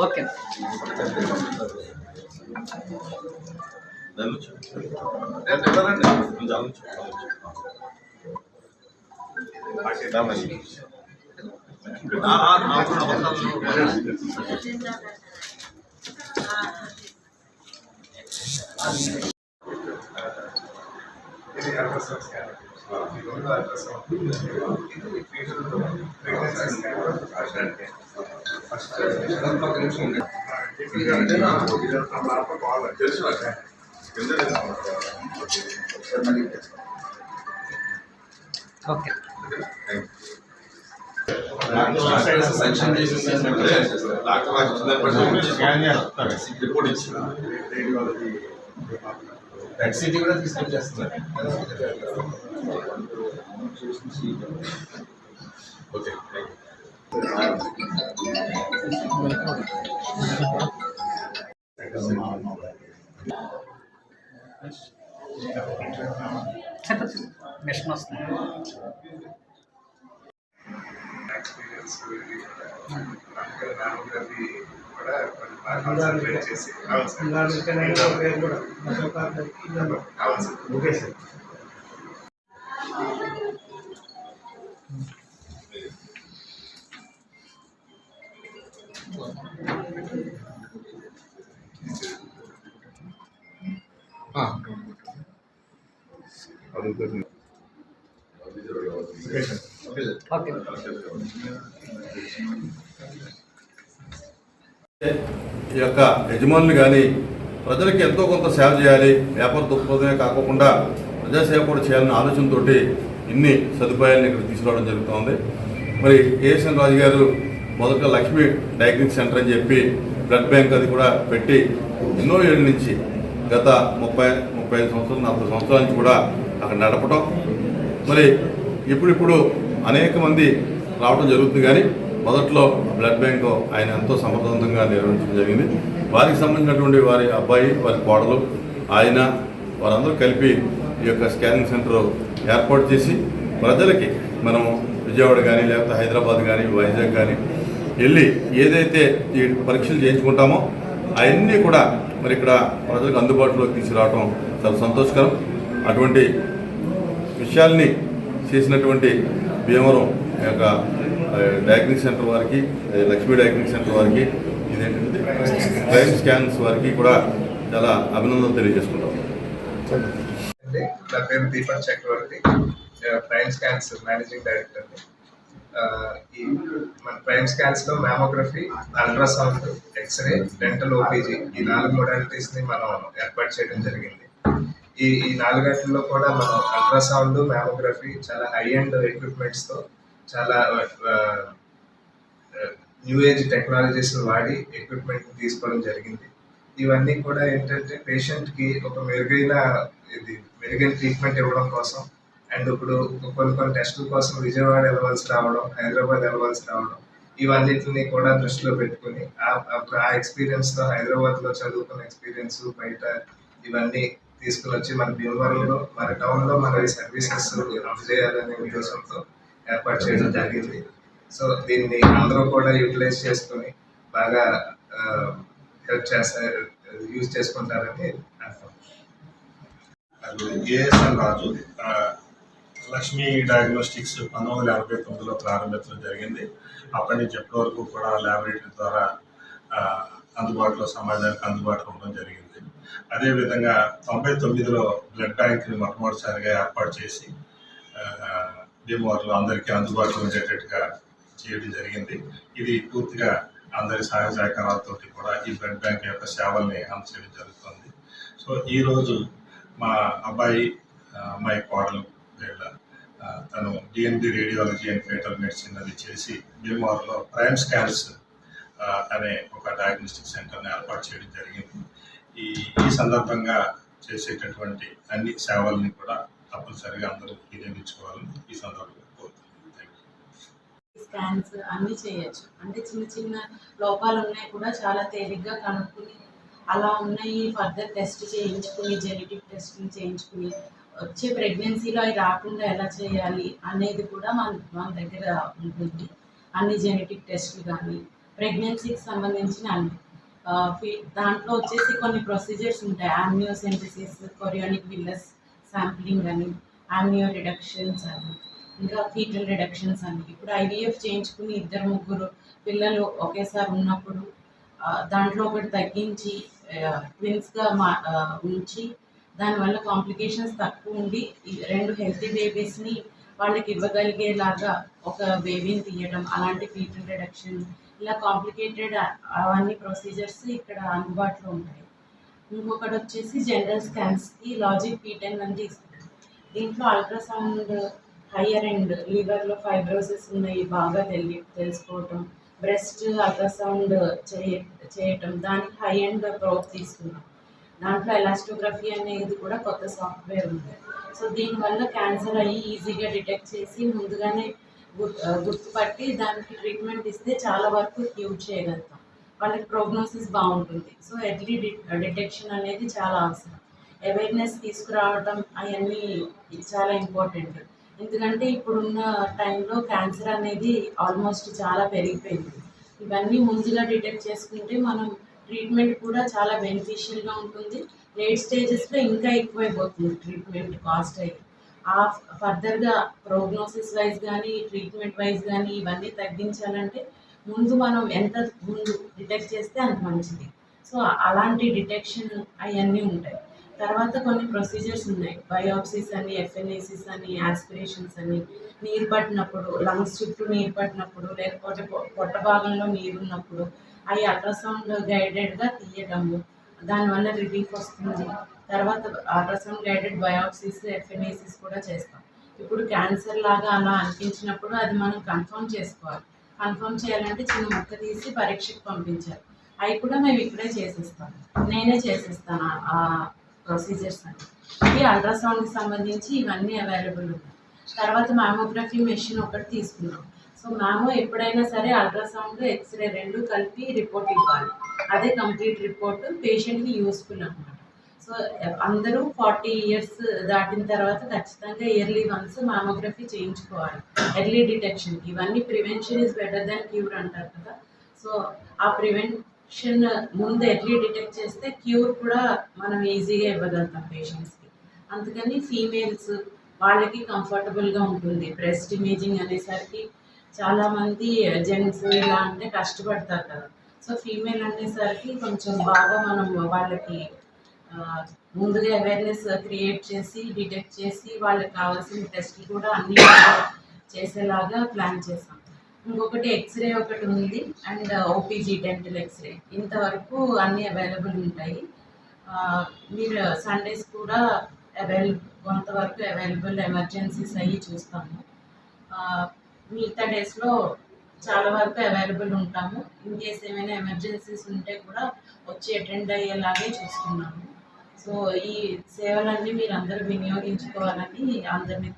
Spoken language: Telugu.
ఓకే ఇది అల్ట్రాసౌండ్ స్కాన్ రెండు అల్ట్రాసౌండ్ ఫస్ట్ ఒక నిమిషం ఉంది అంటే నాకు మా పాప కాల్ తెలుసు ఓకే సెక్షన్ చేసి రిపోర్ట్ ఇచ్చిన రెడ్ సిటీ కూడా తీసుకొచ్చేస్తున్నారు ఓకే చెప్పచ్చు మిషన్ వస్తుంది ఎక్స్పీరియన్స్ నామోగ్రఫీ కూడా కొన్ని బాగా కాన్సన్ట్రేట్ చేసి అవును సార్. అవును సార్. Okay sir. ఓకే ఈ యొక్క యజమానులు కానీ ప్రజలకి ఎంతో కొంత సేవ చేయాలి వ్యాపార దృక్పథమే కాకుండా ప్రజాసేవ కూడా చేయాలనే ఆలోచనతోటి ఇన్ని సదుపాయాలను ఇక్కడ తీసుకురావడం జరుగుతోంది. మరి ఏఎస్ఎన్ రాజు గారు మొదట లక్ష్మీ డయాగ్నిక్ సెంటర్ అని చెప్పి బ్లడ్ బ్యాంక్ అది కూడా పెట్టి ఎన్నో ఏళ్ళ నుంచి గత ముప్పై ముప్పై ఐదు సంవత్సరాలు నలభై సంవత్సరాల నుంచి కూడా అక్కడ నడపడం మరి ఇప్పుడిప్పుడు అనేక మంది రావడం జరుగుతుంది కానీ మొదట్లో బ్లడ్ బ్యాంకు ఆయన ఎంతో సమర్థవంతంగా నిర్వహించడం జరిగింది. వారికి సంబంధించినటువంటి వారి అబ్బాయి వారి కోడలు ఆయన వారందరూ కలిపి ఈ యొక్క స్కానింగ్ సెంటర్ ఏర్పాటు చేసి ప్రజలకి మనం విజయవాడ కానీ లేకపోతే హైదరాబాద్ కానీ వైజాగ్ కానీ వెళ్ళి ఏదైతే ఈ పరీక్షలు చేయించుకుంటామో అవన్నీ కూడా మరి ఇక్కడ ప్రజలకు అందుబాటులోకి తీసుకురావడం చాలా సంతోషకరం. అటువంటి విషయాల్ని చేసినటువంటి భీమవరం యొక్క డయాగ్నిక్ సెంటర్ వారికి లక్ష్మీ డయాగ్నిక్ సెంటర్ వారికి ఇదేంటంటే క్రైమ్ స్కాన్స్ వారికి కూడా చాలా అభినందనలు తెలియజేసుకుంటాం. నా పేరు Deepak Chakravarthy. Prime scans managing director ఈ మన prime స్కాన్స్లో mammography ultrasound X ray dental OPG ఈ నాలుగు modalities ని మనం ఏర్పాటు చేయడం జరిగింది. ఈ ఈ నాలుగు గంటల్లో కూడా మనం అల్ట్రాసౌండ్ మ్యామోగ్రఫీ చాలా హై అండ్ ఎక్విప్మెంట్స్తో చాలా న్యూ ఏజ్ టెక్నాలజీస్ వాడి ఎక్విప్మెంట్ తీసుకోవడం జరిగింది. ఇవన్నీ కూడా ఏంటంటే పేషెంట్కి ఒక మెరుగైన ఇది మెరుగైన ట్రీట్మెంట్ ఇవ్వడం కోసం అండ్ ఇప్పుడు కొన్ని కొన్ని టెస్టుల కోసం విజయవాడ వెళ్ళవలసి రావడం హైదరాబాద్ వెళ్ళవలసి రావడం ఇవన్నిటిని కూడా దృష్టిలో పెట్టుకుని ఆ- అప్పుడు హైదరాబాద్లో ఎక్స్పీరియన్స్తో హైదరాబాద్లో చదువుకున్న ఎక్స్పీరియన్స్ బయట ఇవన్నీ తీసుకుని వచ్చి మన భీమవరంలో మన టౌన్లో మన సర్వీసెస్ అందజేయాలనే ఉద్దేశంతో ఏర్పాటు చేయడం జరిగింది. సో దీన్ని అందరూ కూడా యూటిలైజ్ చేసుకొని బాగా హెల్ప్ చేస్తారు యూజ్ చేసుకుంటారని అర్థం. ఏఎస్ఎన్ రాజు లక్ష్మీ డయాగ్నోస్టిక్స్ పంతొమ్మిది వందల ఎనభై తొమ్మిదిలో ప్రారంభించడం జరిగింది. అప్పటి నుంచి ఎప్పటి వరకు కూడా ల్యాబొరేటరీ ద్వారా అందుబాటులో సమాజానికి అందుబాటులో ఉండడం జరిగింది. అదేవిధంగా తొంభై తొమ్మిదిలో బ్లడ్ బ్యాంక్ని మొట్టమొదటిసారిగా ఏర్పాటు చేసి మేము భీమవరంలో అందరికీ అందుబాటులో ఉండేటట్టుగా చేయడం జరిగింది. ఇది పూర్తిగా అందరి సహాయ సహకారాలతో కూడా ఈ బ్లడ్ బ్యాంక్ యొక్క సేవల్ని అందచేయడం జరుగుతుంది. సో ఈరోజు మా అబ్బాయి అమ్మాయి కోడలు వీళ్ళ తను DNB radiology and fetal medicine అది చేసి భీమవరంలో ప్రైమ్ స్కాన్స్ అనే ఒక డయాగ్నోస్టిక్ సెంటర్ని ఏర్పాటు చేయడం జరిగింది. ఈ ఈ సందర్భంగా చేసేటటువంటి అన్ని సేవల్ని కూడా తప్పనిసరిగా అందరూ వినియోగించుకోవాలని ఈ సందర్భంగా స్కాన్స్ అన్నీ చేయొచ్చు. అంటే చిన్న చిన్న లోపాలు ఉన్నాయి కూడా చాలా తేలిగ్గా కనుక్కుని అలా ఉన్నాయి ఫర్దర్ టెస్ట్ చేయించుకుని జెనెటిక్ టెస్టింగ్ చేయించుకుని వచ్చే ప్రెగ్నెన్సీలో అవి రాకుండా ఎలా చేయాలి అనేది కూడా మన మన దగ్గర ఉంటుంది. అన్ని జెనెటిక్ టెస్ట్లు కానీ ప్రెగ్నెన్సీకి సంబంధించిన అన్ని. దాంట్లో వచ్చేసి కొన్ని ప్రొసీజర్స్ ఉంటాయి. ఆమ్నియోసెంటిసిస్ కొరియానిక్ విల్లస్ శాంప్లింగ్ అని ఆమ్నియో రిడక్షన్స్ అని ఇంకా ఫీటల్ రిడక్షన్స్ అని. ఇప్పుడు ఐవీఎఫ్ చేయించుకుని ఇద్దరు ముగ్గురు పిల్లలు ఒకేసారి ఉన్నప్పుడు దాంట్లో ఒకటి తగ్గించి ట్విన్స్గా మా ఉంచి దానివల్ల కాంప్లికేషన్స్ తక్కువ ఉండి రెండు హెల్తీ బేబీస్ని వాళ్ళకి ఇవ్వగలిగేలాగా ఒక బేబీని తీయడం అలాంటి ఫీటల్ రిడక్షన్ ఇలా కాంప్లికేటెడ్ అవన్నీ ప్రొసీజర్స్ ఇక్కడ అందుబాటులో ఉంటాయి. ఇంకొకటి వచ్చేసి జనరల్ స్కాన్స్కి లాజిక్ పీటెన్ అని తీసుకుంటాం దీంట్లో అల్ట్రాసౌండ్ హయ్యర్ ఎండ్ లివర్లో ఫైబ్రోసిస్ ఉన్నాయి బాగా తెలి తెలుసుకోవటం బ్రెస్ట్ అల్ట్రాసౌండ్ చేయ చేయటం దానికి హై ఎండ్ ప్రోబ్ తీసుకున్నాం దాంట్లో ఎలాస్టోగ్రఫీ అనేది కూడా కొత్త సాఫ్ట్వేర్ ఉంది. సో దీనివల్ల క్యాన్సర్ అయ్యి ఈజీగా డిటెక్ట్ చేసి ముందుగానే గుర్- గుర్తుపట్టి దానికి ట్రీట్మెంట్ ఇస్తే చాలా వరకు క్యూర్ చేయగలుగుతాం. వాళ్ళకి ప్రోగ్నోసిస్ బాగుంటుంది. సో ఎర్లీ డిటెక్షన్ అనేది చాలా అవసరం. అవేర్నెస్ తీసుకురావడం అవన్నీ చాలా ఇంపార్టెంట్ ఎందుకంటే ఇప్పుడున్న టైంలో క్యాన్సర్ అనేది ఆల్మోస్ట్ చాలా పెరిగిపోయింది. ఇవన్నీ ముందుగా డిటెక్ట్ చేసుకుంటే మనం ట్రీట్మెంట్ కూడా చాలా బెనిఫిషియల్గా ఉంటుంది. లేట్ స్టేజెస్లో ఇంకా ఎక్కువైపోతుంది ట్రీట్మెంట్ కాస్ట్ అయ్యి ఆ ఫర్దర్గా ప్రోగ్నోసిస్ వైజ్ కానీ ట్రీట్మెంట్ వైజ్ కానీ ఇవన్నీ తగ్గించాలంటే ముందు మనం ఎంత ముందు డిటెక్ట్ చేస్తే అంత మంచిది. సో అలాంటి డిటెక్షన్ అవన్నీ ఉంటాయి. తర్వాత కొన్ని ప్రొసీజర్స్ ఉన్నాయి. బయోప్సిస్ అని ఎఫ్ఎన్ఏసిస్ అని యాస్పిరేషన్స్ అని. నీరు పట్టినప్పుడు లంగ్స్ చుట్టూ నీరు పట్టినప్పుడు లేకపోతే పొట్ట భాగంలో నీరు ఉన్నప్పుడు అవి అల్ట్రాసౌండ్ గైడెడ్గా తీయడము. దానివల్ల రిలీఫ్ వస్తుంది. తర్వాత అల్ట్రాసౌండ్ గైడెడ్ బయోప్సిస్ ఎఫ్ఎన్ఏసిస్ కూడా చేస్తాం. ఇప్పుడు క్యాన్సర్ లాగా అలా అనిపించినప్పుడు అది మనం కన్ఫర్మ్ చేసుకోవాలి. కన్ఫర్మ్ చేయాలంటే చిన్న ముక్క తీసి పరీక్షకు పంపించాలి. అవి కూడా మేము ఇక్కడే చేసేస్తాం. నేనే చేసేస్తాను ఆ- ప్రొసీజర్స్ అని ఈ అల్ట్రాసౌండ్కి సంబంధించి ఇవన్నీ అవైలబుల్ ఉన్నాయి. తర్వాత మ్యామోగ్రఫీ మెషిన్ ఒకటి తీసుకున్నాం. సో మ్యామో ఎప్పుడైనా సరే అల్ట్రాసౌండ్ ఎక్స్రే రెండు కలిపి రిపోర్ట్ ఇవ్వాలి. అదే కంప్లీట్ రిపోర్ట్ పేషెంట్కి యూస్ఫుల్ అన్నమాట. సో అందరూ ఫార్టీ ఇయర్స్ దాటిన తర్వాత ఖచ్చితంగా ఇయర్లీ వన్స్ మామోగ్రఫీ చేయించుకోవాలి. ఎర్లీ డిటెక్షన్ ఇవన్నీ prevention is better than cure అంటారు కదా. సో ఆ ప్రివెన్షన్ ముందు ఎర్లీ డిటెక్ట్ చేస్తే క్యూర్ కూడా మనం ఈజీగా ఇవ్వగలుగుతాం పేషెంట్స్కి అందుకని ఫీమేల్స్ వాళ్ళకి కంఫర్టబుల్గా ఉంటుంది. బ్రెస్ట్ ఇమేజింగ్ అనేసరికి చాలామంది జెంట్స్ ఇలా అంటే కష్టపడతారు కదా. సో ఫీమేల్ అనేసరికి కొంచెం బాగా మనం వాళ్ళకి ముందుగా అవేర్నెస్ క్రియేట్ చేసి డిటెక్ట్ చేసి వాళ్ళకి కావాల్సిన టెస్ట్లు కూడా అన్ని చేసేలాగా ప్లాన్ చేసాం. ఇంకొకటి ఎక్స్రే ఒకటి ఉంది అండ్ ఓపీజీ డెంటల్ ఎక్స్రే ఇంతవరకు అన్నీ అవైలబుల్ ఉంటాయి. మీరు సండేస్ కూడా అవైలబుల్ కొంతవరకు అవైలబుల్ ఎమర్జెన్సీస్ అయ్యి చూస్తాము. మిగతా డేస్లో చాలా వరకు అవైలబుల్ ఉంటాము. ఇన్ కేస్ ఏమైనా ఎమర్జెన్సీస్ ఉంటే కూడా వచ్చి అటెండ్ అయ్యేలాగే చూస్తున్నాము. సో ఈ సేవలన్నీ మీరు అందరూ వినియోగించుకోవాలని అందరినీ